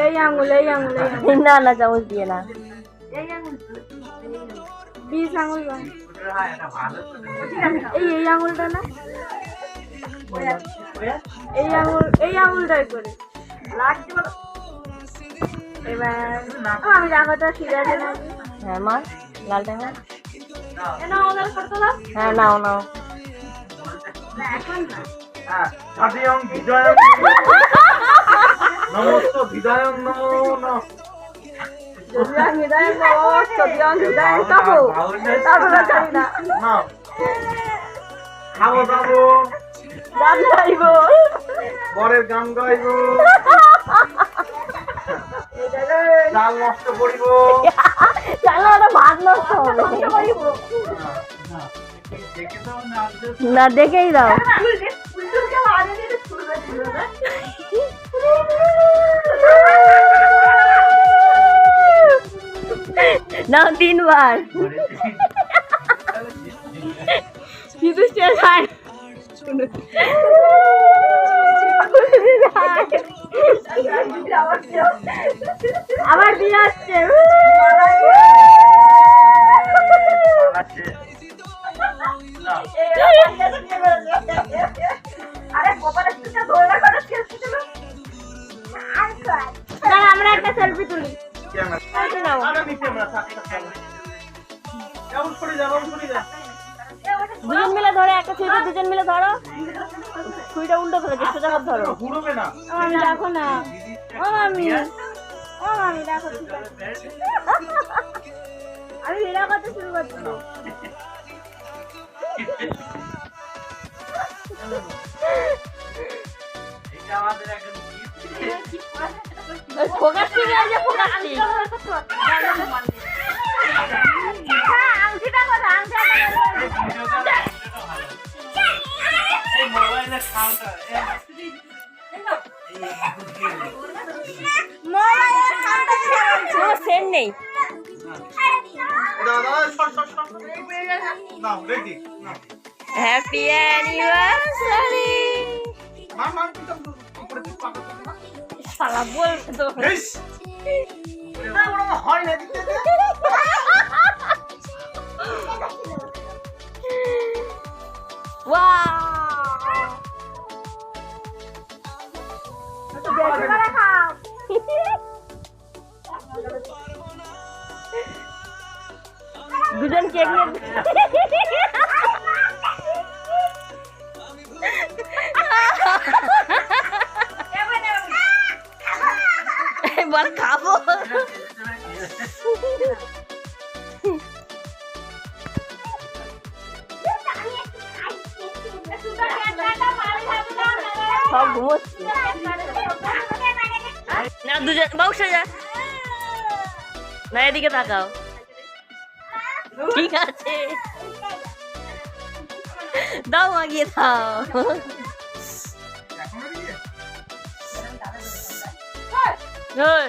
এই আঙুল এই আঙুল না না চামচ দিয়ে না এই আঙুল এই এই আঙুলটা না এই আঙুল এই আঙুলটাই করে হ্যাঁ মা লালটা হ্যাঁ নাও নাও না। সাদিয়ং বিজয়ং নমস্ত বিদায়ং নমো নমঃ তারপরে জানি না। খাব দাবো। গান গাইব। বরের গান গাইবো। চাল নষ্ট করিব। চালো ভাত নষ্ট হবে তো না না দেখেই দাও। না তিনবার। কিন্তু আবার দিয়ে আসছে। আমরা একটা সেলফি তুলি দুজন মিলে ধরো একটা ছুরিটা দুজন মিলে ধরো ছুরিটা উল্টো করে ধরো না। দেখো না ও মামি আমি হীরা করতে শুরু করছি। হ্যাঁ আংটিটা কথা আংটিটা মোবাইলের সাউন্ডটা মোবাইলের সামনে কোনো নেই হ্যাপি অ্যানিভার্সারি শালা বলছে তো হয় না। দিতে দুজন কেক খাব। সব ঘুমোচ্ছে। না দুজন বক্সে যা। না এদিকে তাকাও। ঠিক আছে। দাও মাগিয়ে দাও। ওই।